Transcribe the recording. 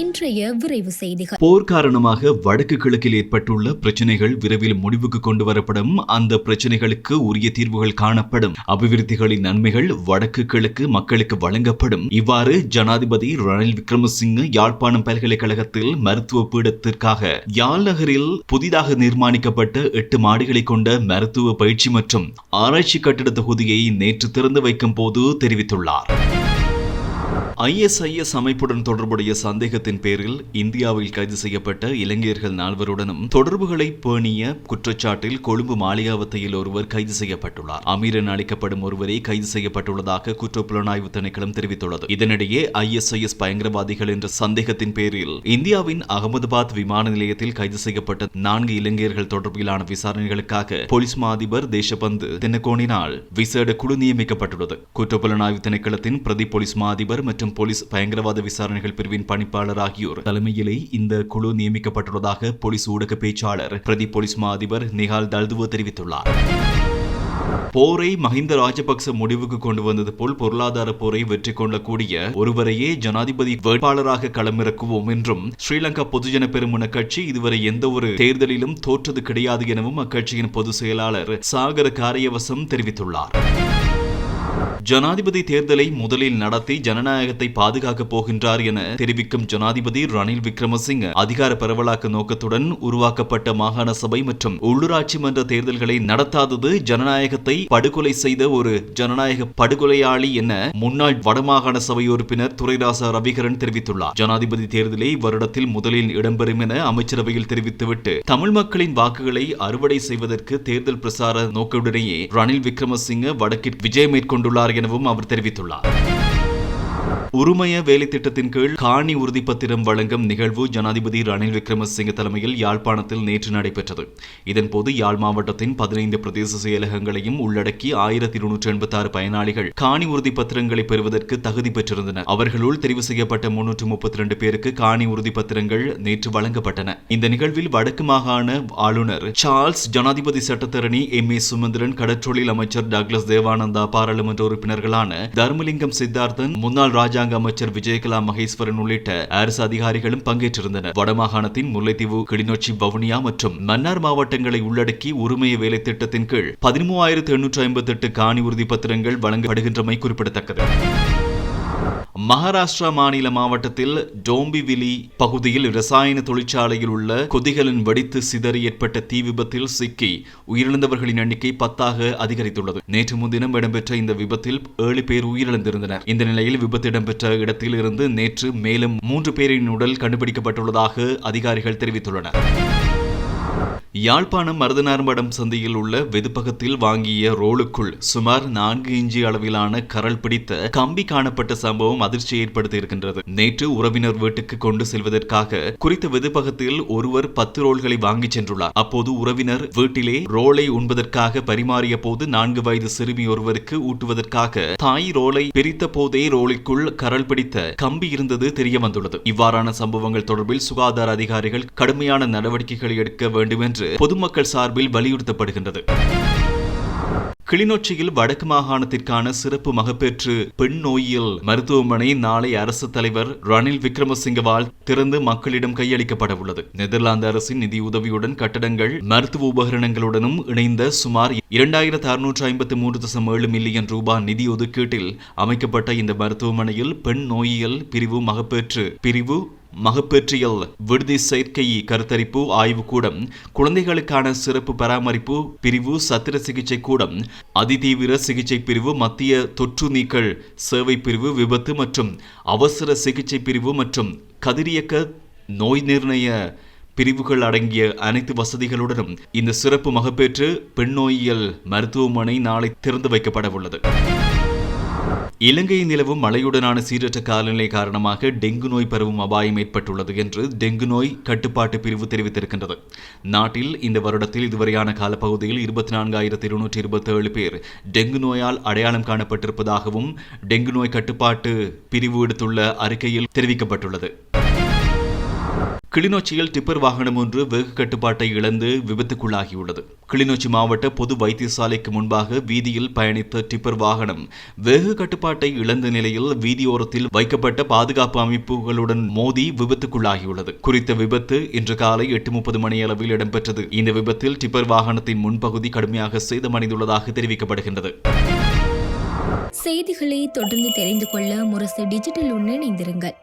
இன்றைய விரைவு செய்திகள். போர் காரணமாக வடக்கு கிழக்கில் ஏற்பட்டுள்ள பிரச்சனைகள் விரைவில் முடிவுக்கு கொண்டு வரப்படும் அந்த பிரச்சனைகளுக்கு உரிய தீர்வுகள் காணப்படும். அபிவிருத்திகளின் நன்மைகள் வடக்கு கிழக்கு மக்களுக்கு வழங்கப்படும். இவ்வாறு ஜனாதிபதி ரணில் விக்ரமசிங்க யாழ்ப்பாணம் பல்கலைக்கழகத்தில் மருத்துவ பீடத்திற்காக யாழ் நகரில் புதிதாக நிர்மாணிக்கப்பட்ட எட்டு மாடிகளை கொண்ட மருத்துவ பயிற்சி மற்றும் ஆராய்ச்சி கட்டிட தொகுதியை நேற்று திறந்து வைக்கும் போது தெரிவித்துள்ளார். ஐஎஸ்ஐஎஸ் அமைப்புடன் தொடர்புடைய சந்தேகத்தின் பேரில் இந்தியாவில் கைது செய்யப்பட்ட இலங்கையர்கள் நால்வருடனும் தொடர்புகளை பேணிய குற்றச்சாட்டில் கொழும்பு மாளிகாவத்தையில் ஒருவர் கைது செய்யப்பட்டுள்ளார். அமீரன் அழைக்கப்படும் ஒருவரே கைது செய்யப்பட்டுள்ளதாக குற்றப்புலனாய்வு திணைக்களம் தெரிவித்துள்ளது. இதனிடையே ஐஎஸ்ஐஎஸ் பயங்கரவாதிகள் என்ற சந்தேகத்தின் பேரில் இந்தியாவின் அகமதாபாத் விமான நிலையத்தில் கைது செய்யப்பட்ட நான்கு இலங்கையர்கள் தொடர்பிலான விசாரணைகளுக்காக போலீஸ் மா அதிபர் தேசபந்து தென்னகோனினால் விசேட குழு நியமிக்கப்பட்டுள்ளது. குற்றப்புலனாய்வு திணைக்களத்தின் பிரதி போலீஸ் மா அதிபர் மற்றும் மற்றும் போலீஸ் பயங்கரவாத விசாரணைகள் பிரிவின் பணிப்பாளர் ஆகியோர். தலைமையிலே இந்த குழு நியமிக்கப்பட்டுள்ளதாக போலீஸ் ஊடக பேச்சாளர் பிரதி போலீஸ் மா அதிபர் நிகால் தல்துவ தெரிவித்துள்ளார். போரை மஹிந்த ராஜபக்ச முடிவுக்கு கொண்டு வந்தது போல் பொருளாதார போரை வெற்றி கொள்ளக்கூடிய ஒருவரையே ஜனாதிபதி வேட்பாளராக களமிறக்குவோம் என்றும் ஸ்ரீலங்கா பொதுஜன பெருமன கட்சி இதுவரை எந்த ஒரு தேர்தலிலும் தோற்றது கிடையாது எனவும் அக்கட்சியின் பொதுச் செயலாளர் சாகர காரியவசம் தெரிவித்துள்ளார். ஜனாதிபதி தேர்தலை முதலில் நடத்தி ஜனநாயகத்தை பாதுகாக்கப் போகின்றார் என தெரிவிக்கும் ஜனாதிபதி ரணில் விக்ரமசிங்க அதிகார பரவலாக்க நோக்கத்துடன் உருவாக்கப்பட்ட மாகாண சபை மற்றும் உள்ளூராட்சி மன்ற தேர்தல்களை நடத்தாதது ஜனநாயகத்தை படுகொலை செய்த ஒரு ஜனநாயக படுகொலையாளி என முன்னாள் வடமாகாண சபை உறுப்பினர் துரைராசா ரவிகரன் தெரிவித்துள்ளார். ஜனாதிபதி தேர்தலை வருடத்தில் முதலில் இடம்பெறும் என அமைச்சரவையில் தெரிவித்துவிட்டு தமிழ் மக்களின் வாக்குகளை அறுவடை செய்வதற்கு தேர்தல் பிரசார நோக்குடனேயே ரணில் விக்ரமசிங்க வடக்கில் விஜயம் கொண்டுள்ளார் எனவும் அவர் தெரிவித்துள்ளார். உருமய வேலை திட்டத்தின் கீழ் காணி உறுதிப்பத்திரம் வழங்கும் நிகழ்வு ஜனாதிபதி ரணில் விக்ரமசிங்க தலைமையில் யாழ்ப்பாணத்தில் நேற்று நடைபெற்றது. இதன்போது யாழ் மாவட்டத்தின் பதினைந்து பிரதேச செயலகங்களையும் உள்ளடக்கி ஆயிரத்தி இருநூற்றி எண்பத்தி ஆறு பயனாளிகள் காணி உறுதிப்பத்திரங்களை பெறுவதற்கு தகுதி பெற்றிருந்தனர். அவர்களுள் தெரிவு செய்யப்பட்ட முன்னூற்று முப்பத்தி ரெண்டு பேருக்கு காணி உறுதிப்பத்திரங்கள் நேற்று வழங்கப்பட்டன. இந்த நிகழ்வில் வடக்கு மாகாண ஆளுநர் சார்ல்ஸ் ஜனாதிபதி சட்டத்தரணி எம் ஏ சுமந்திரன் கடற்றொழில் அமைச்சர் டாக்லஸ் தேவானந்தா பாராளுமன்ற உறுப்பினர்களான தர்மலிங்கம் சித்தார்த்தன் முன்னாள் ராஜாங்க அமைச்சர் விஜயகலா மகேஸ்வரன் உள்ளிட்ட அரசு அதிகாரிகளும் பங்கேற்றிருந்தனர். வடமாகாணத்தின் முல்லைத்தீவு கிளிநொச்சி வவுனியா மற்றும் மன்னார் மாவட்டங்களை உள்ளடக்கி உரிமைய வேலை திட்டத்தின் கீழ் பதிமூவாயிரத்து எண்ணூற்று ஐம்பத்தி எட்டு காணி உறுதி பத்திரங்கள் வழங்கப்படுகின்றமை குறிப்பிடத்தக்கது. மகாராஷ்டிரா மாநில மாவட்டத்தில் டோம்பிவிலி பகுதியில் ரசாயன தொழிற்சாலையில் உள்ள கொதிகளின் வெடித்து சிதறி ஏற்பட்ட தீ விபத்தில் சிக்கி உயிரிழந்தவர்களின் எண்ணிக்கை பத்தாக அதிகரித்துள்ளது. நேற்று முன்தினம் இடம்பெற்ற இந்த விபத்தில் ஏழு பேர் உயிரிழந்திருந்தனர். இந்த நிலையில் விபத்து இடம்பெற்ற இடத்தில் இருந்து நேற்று மேலும் மூன்று பேரின் உடல் கண்டுபிடிக்கப்பட்டுள்ளதாக அதிகாரிகள் தெரிவித்துள்ளனர். யாழ்ப்பாணம் மருதனார்மடம் சந்தையில் உள்ள வெதுப்பகத்தில் வாங்கிய ரோலுக்குள் சுமார் நான்கு இஞ்சி அளவிலான கரல் பிடித்த கம்பி காணப்பட்ட சம்பவம் அதிர்ச்சி ஏற்படுத்தி இருக்கின்றது நேற்று உறவினர் வீட்டுக்கு கொண்டு செல்வதற்காக குறித்த வெதுப்பகத்தில் ஒருவர் பத்து ரோல்களை வாங்கிச் சென்றுள்ளார். அப்போது உறவினர் வீட்டிலே ரோலை உண்பதற்காக பரிமாறிய போது நான்கு வயது சிறுமி ஒருவருக்கு ஊட்டுவதற்காக தாய் ரோலை பிரித்த போதே ரோலுக்குள் கரல் பிடித்த கம்பி இருந்தது தெரிய வந்துள்ளது இவ்வாறான சம்பவங்கள் தொடர்பில் சுகாதார அதிகாரிகள் கடுமையான நடவடிக்கைகளை எடுக்க வேண்டும் என்று பொதுமக்கள் சார்பில் வலியுறுத்தப்படுகின்றது. கிளிநொச்சியில் வடக்கு மாகாணத்திற்கான சிறப்பு மகப்பேற்று பெண் நோயியல் மருத்துவமனை நாளை அரசு தலைவர் ரணில் விக்ரமசிங்கவால் திறந்து மக்களிடம் கையளிக்கப்பட உள்ளது நெதர்லாந்து அரசின் நிதியுதவியுடன் கட்டடங்கள் மருத்துவ உபகரணங்களுடனும் இணைந்த சுமார் இரண்டாயிரத்து அறுநூற்று ஐம்பத்தி மூன்று தசம் ஏழு மில்லியன் ரூபாய் நிதி ஒதுக்கீட்டில் அமைக்கப்பட்ட இந்த மருத்துவமனையில் பெண் நோயியல் பிரிவு மகப்பேற்று பிரிவு மகப்பேற்றியல் விடுதி செயற்கை கருத்தரிப்பு ஆய்வுக்கூடம் குழந்தைகளுக்கான சிறப்பு பராமரிப்பு பிரிவு சத்திர சிகிச்சை கூடம் அதிதீவிர சிகிச்சை பிரிவு மத்திய தொற்று நீக்கல் சேவை பிரிவு விபத்து மற்றும் அவசர சிகிச்சை பிரிவு மற்றும் கதிரியக்க நோய் நிர்ணய பிரிவுகள் அடங்கிய அனைத்து வசதிகளுடனும் இந்த சிறப்பு மகப்பேற்று பெண் நோயியல் மருத்துவமனை நாளை திறந்து வைக்கப்பட உள்ளது இலங்கையில் நிலவும் மழையுடனான சீரற்ற காலநிலை காரணமாக டெங்கு நோய் பரவும் அபாயம் ஏற்பட்டுள்ளது என்று டெங்கு நோய் கட்டுப்பாட்டு பிரிவு தெரிவித்திருக்கின்றது. நாட்டில் இந்த வருடத்தில் இதுவரையான காலப்பகுதியில் இருபத்தி நான்காயிரத்தி இருநூற்றி இருபத்தி ஏழு பேர் டெங்கு நோயால் அடையாளம் காணப்பட்டிருப்பதாகவும் டெங்கு நோய் கட்டுப்பாட்டு பிரிவு எடுத்துள்ள அறிக்கையில் தெரிவிக்கப்பட்டுள்ளது. கிளிநொச்சியில் டிப்பர் வாகனம் ஒன்று வெகு கட்டுப்பாட்டை இழந்து விபத்துக்குள்ளாகியுள்ளது. கிளிநொச்சி மாவட்ட பொது வைத்தியசாலைக்கு முன்பாக வீதியில் பயணித்த டிப்பர் வாகனம் வெகு கட்டுப்பாட்டை இழந்த நிலையில் வீதியோரத்தில் வைக்கப்பட்ட பாதுகாப்பு அமைப்புகளுடன் மோதி விபத்துக்குள்ளாகியுள்ளது. குறித்த விபத்து இன்று காலை எட்டு முப்பது மணி அளவில் இடம்பெற்றது. இந்த விபத்தில் டிப்பர் வாகனத்தின் முன்பகுதி கடுமையாக சேதமடைந்துள்ளதாக தெரிவிக்கப்படுகின்றது. செய்திகளை தொடர்ந்து தெரிந்து கொள்ள முரசு டிஜிட்டல் உடன் இணைந்திருங்கள்.